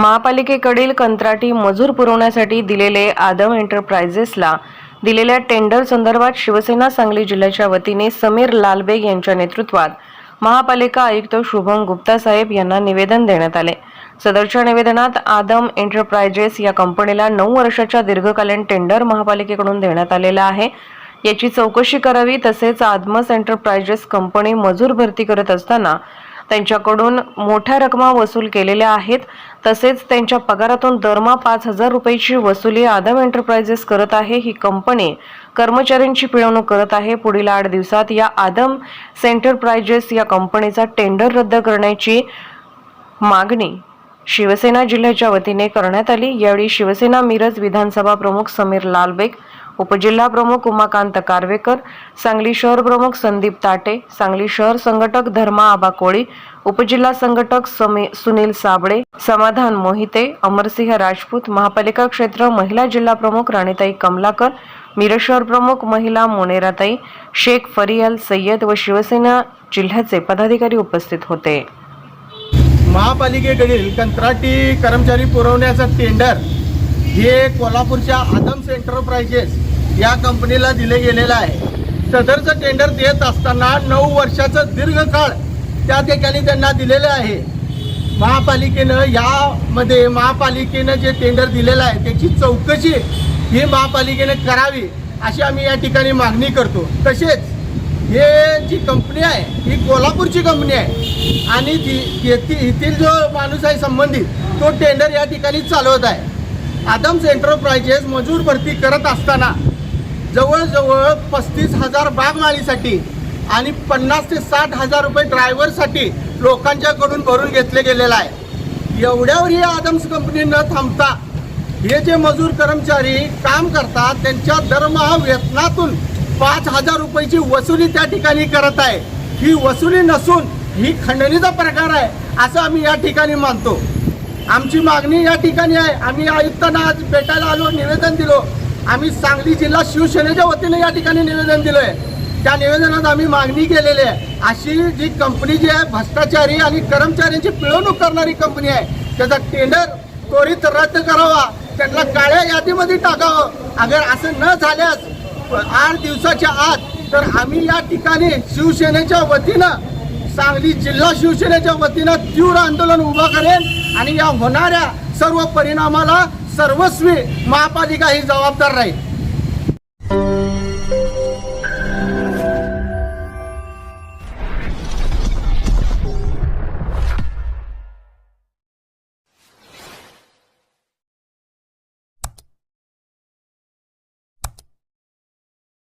महापालिकेकडील कंत्राटी मजूर पुरवण्यासाठी दिलेले आदम एंटरप्राइजेसला दिलेल्या टेंडर संदर्भात शिवसेना सांगली जिल्ह्याच्या वतीने समीर लालबेग यांच्या नेतृत्वात महापालिका आयुक्त शुभम गुप्ता साहेब यांना निवेदन देण्यात आले. सदरच्या निवेदनात आदम एंटरप्राइजेस या कंपनीला नऊ वर्षाच्या दीर्घकालीन टेंडर महापालिकेकडून देण्यात आलेला आहे. याची चौकशी करावी तसेच आदमस एंटरप्राइजेस कंपनी मजूर भरती करत असताना त्यांच्याकडून मोठ्या रकमा वसूल केलेल्या आहेत. तसेच त्यांच्या पगारातून दरमहा पाच हजार रुपयाची वसुली आदम एंटरप्राइजेस करत आहे. ही कंपनी कर्मचाऱ्यांची पिळवणूक करत आहे. पुढील आठ दिवसात या आदम सेंटरप्राइजेस या कंपनीचा टेंडर रद्द करण्याची मागणी शिवसेना जिल्ह्याच्या वतीने करण्यात आली. यावेळी शिवसेना मिरज विधानसभा प्रमुख समीर लालबेग उपजिल्हा प्रमुख उमाकांत कारवेकर सांगली शहर प्रमुख संदीप ताटे सांगली शहर संघटक धर्मा आबा कोळी उपजिल्हा संघटक सुनील साबळे समाधान मोहिते अमरसिंह राजपूत महापालिका क्षेत्र महिला जिल्हा प्रमुख राणीताई कमलाकर मिरज शहर प्रमुख महिला मोनेराताई शेख फरियाल सय्यद व शिवसेना जिल्ह्याचे पदाधिकारी उपस्थित होते. महापालिकेकडील कंत्राटी कर्मचारी पुरवण्याचं टेंडर हे कोल्हापूरच्या आदम्स एंटरप्राइजेस या कंपनीला दिले गेलेलं आहे. सदरचं टेंडर देत असताना नऊ वर्षाचं दीर्घकाळ त्या ठिकाणी त्यांना दिलेलं आहे. महापालिकेनं यामध्ये महापालिकेनं जे टेंडर दिलेलं आहे त्याची चौकशी ही महापालिकेनं करावी अशी आम्ही या ठिकाणी मागणी करतो. तसेच हे जी कंपनी आहे ही कोल्हापूरची कंपनी आहे. आणि ती येथील येथील जो माणूस आहे संबंधित तो टेंडर या ठिकाणी चालवत आहे. आदम्स एंटरप्राइजेस मजूर भरती करत असताना जवळजवळ पस्तीस हजार बागमाळीसाठी आणि पन्नास ते साठ हजार रुपये ड्रायव्हरसाठी लोकांच्याकडून भरून घेतले गेलेलं आहे. एवढ्यावर ही आदम्स कंपनी न थांबता हे जे मजूर कर्मचारी काम करतात त्यांच्या दरमहा वेतनातून पाच हजार रुपयाची वसुली त्या ठिकाणी करत आहे. ही वसुली नसून ही खंडणीचा प्रकार आहे असं आम्ही या ठिकाणी मानतो. आमची मागणी या ठिकाणी आहे. आम्ही आयुक्तांना आज भेटायला आलो निवेदन दिलो. आम्ही सांगली जिल्हा शिवसेनेच्या वतीने या ठिकाणी निवेदन दिलं आहे त्या निवेदनात आम्ही मागणी केलेली आहे. अशी जी कंपनी जी आहे भ्रष्टाचारी आणि कर्मचाऱ्यांची पिळवणूक करणारी कंपनी आहे त्याचा टेंडर त्वरित रद्द करावा. त्यांना काळ्या यादीमध्ये टाकावं. अगर असं न झाल्यास आठ दिवसाच्या आत तर आम्ही या ठिकाणी शिवसेनेच्या वतीनं सांगली जिल्हा शिवसेनेच्या वतीनं तीव्र आंदोलन उभं करेन आणि या होणाऱ्या सर्व परिणामाला सर्वस्वी महापालिका ही जबाबदार राहील.